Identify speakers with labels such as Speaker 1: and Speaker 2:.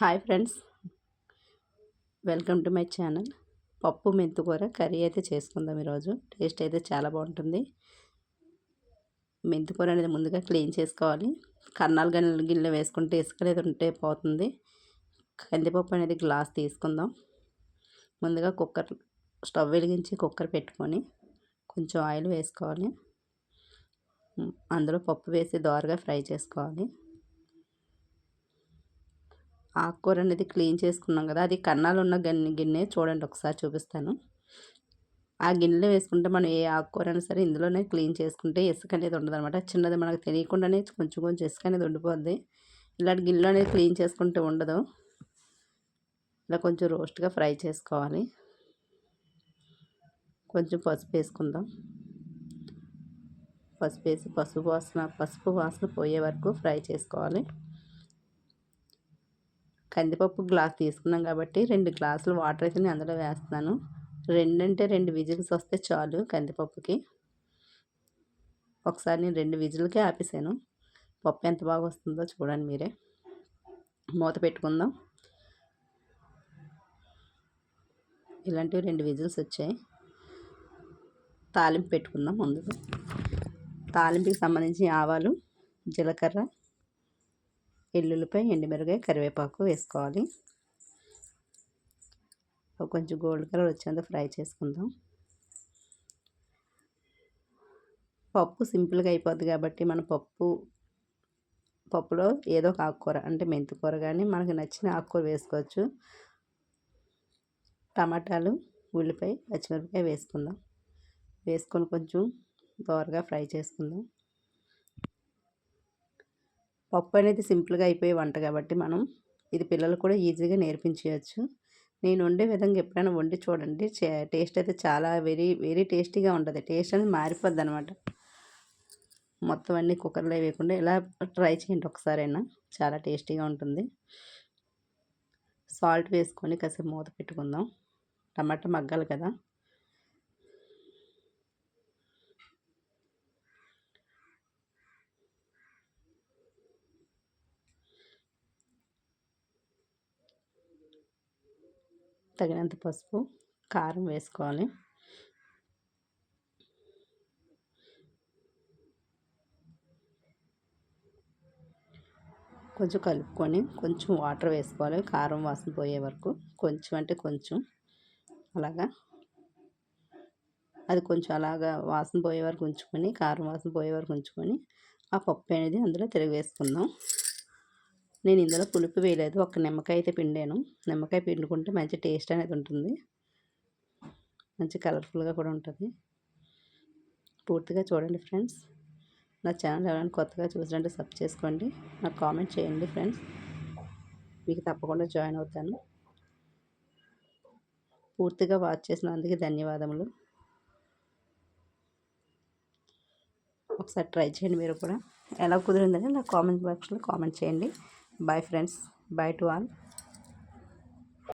Speaker 1: Hi friends. Welcome to my channel. పప్పు మెంతుకూర curry అయితే చేసుకుందాం ఈరోజు. టేస్ట్ అయితే చాలా బాగుంటుంది. మెంతుకూర అనేది ముందుగా క్లీన్ చేసుకోవాలి. కన్నాలు గన్నెల గిన్నె వేసుకుంటే ఇసుక అనేది ఉంటే పోతుంది. కందిపప్పు అనేది గ్లాస్ తీసుకుందాం. ముందుగా కుక్కర్ స్టవ్ వెలిగించి కుక్కర్ పెట్టుకొని కొంచెం ఆయిల్ వేసుకోవాలి. అందులో పప్పు వేసి దోరగా ఫ్రై చేసుకోవాలి. ఆకుకూర అనేది క్లీన్ చేసుకున్నాం కదా అది కన్నాలు ఉన్న గిన్నె గిన్నె చూడండి ఒకసారి చూపిస్తాను. ఆ గిన్నెలో వేసుకుంటే మనం ఏ ఆకుకూర అయినా సరే ఇందులోనే క్లీన్ చేసుకుంటే ఇసుక అనేది ఉండదు అనమాట చిన్నది మనకు తెలియకుండానే కొంచెం కొంచెం ఇసుక అనేది ఉండిపోద్ది. ఇలాంటి గిన్నెలో అనేది క్లీన్ చేసుకుంటే ఉండదు. ఇలా కొంచెం రోస్ట్గా ఫ్రై చేసుకోవాలి. కొంచెం పసుపు వేసుకుందాం. పసుపు వేసి పసుపు వాసన పసుపు వాసన పోయే వరకు ఫ్రై చేసుకోవాలి. కందిపప్పు గ్లాస్ తీసుకున్నాం కాబట్టి రెండు గ్లాసులు వాటర్ అయితే నేను అందులో వేస్తున్నాను. రెండంటే రెండు విజిల్స్ వస్తే చాలు కందిపప్పుకి. ఒకసారి నేను రెండు విజిల్కే ఆపేసాను. పప్పు ఎంత బాగా వస్తుందో చూడండి మీరే. మూత పెట్టుకుందాం. ఇలాంటివి రెండు విజిల్స్ వచ్చాయి. తాలింపు పెట్టుకుందాం ముందు తాలింపుకి సంబంధించి ఆవాలు జీలకర్ర ఎల్లుల్లిపై ఎండుమిరగాయ కరివేపాకు వేసుకోవాలి. కొంచెం గోల్డ్ కలర్ వచ్చేంత ఫ్రై చేసుకుందాం. పప్పు సింపుల్గా అయిపోద్ది కాబట్టి మన పప్పు పప్పులో ఏదో ఒక ఆకుకూర అంటే మెంతికూర కానీ మనకు నచ్చిన ఆకుకూర వేసుకోవచ్చు. టమాటాలు ఉల్లిపాయ పచ్చిమిరపకాయ వేసుకుందాం. వేసుకొని కొంచెం దోరగా ఫ్రై చేసుకుందాం. పప్పు అనేది సింపుల్గా అయిపోయే వంట కాబట్టి మనం ఇది పిల్లలు కూడా ఈజీగా నేర్పించవచ్చు నేను వండే విధంగా ఎప్పుడైనా వండి చూడండి. టేస్ట్ అయితే చాలా వెరీ వెరీ టేస్టీగా ఉంటుంది. టేస్ట్ అనేది మారిపోద్ది అనమాట మొత్తం అన్నీ కుక్కర్లో వేయకుండా ఇలా ట్రై చేయండి ఒకసారైనా. చాలా టేస్టీగా ఉంటుంది. సాల్ట్ వేసుకొని కాసేపు మూత పెట్టుకుందాం. టమాటా మగ్గాలి కదా. తగినంత పసుపు కారం వేసుకోవాలి. కొంచెం కలుపుకొని కొంచెం వాటర్ వేసుకోవాలి. కారం వాసన పోయే వరకు కొంచెం అంటే కొంచెం. అలాగా? అది కొంచెం అలాగా వాసన పోయే వరకు ఉంచుకొని కారం వాసన పోయే వరకు ఉంచుకొని ఆ పప్పు అనేది అందులో తిరిగి వేసుకుందాం. నేను ఇందులో పులుపు వేయలేదు. ఒక నిమ్మకాయ అయితే పిండాను. నిమ్మకాయ పిండుకుంటే మంచి టేస్ట్ అనేది ఉంటుంది. మంచి కలర్ఫుల్గా కూడా ఉంటుంది. పూర్తిగా చూడండి ఫ్రెండ్స్. నా ఛానల్ ఎవరైనా కొత్తగా చూసినట్టు సబ్ చేసుకోండి. నాకు కామెంట్ చేయండి ఫ్రెండ్స్. మీకు తప్పకుండా జాయిన్ అవుతాను. పూర్తిగా వాచ్ చేసినందుకు ధన్యవాదములు. ఒకసారి ట్రై చేయండి మీరు కూడా. ఎలా కుదిరిందని నా కామెంట్ బాక్స్లో కామెంట్ చేయండి. bye friends. Bye to all.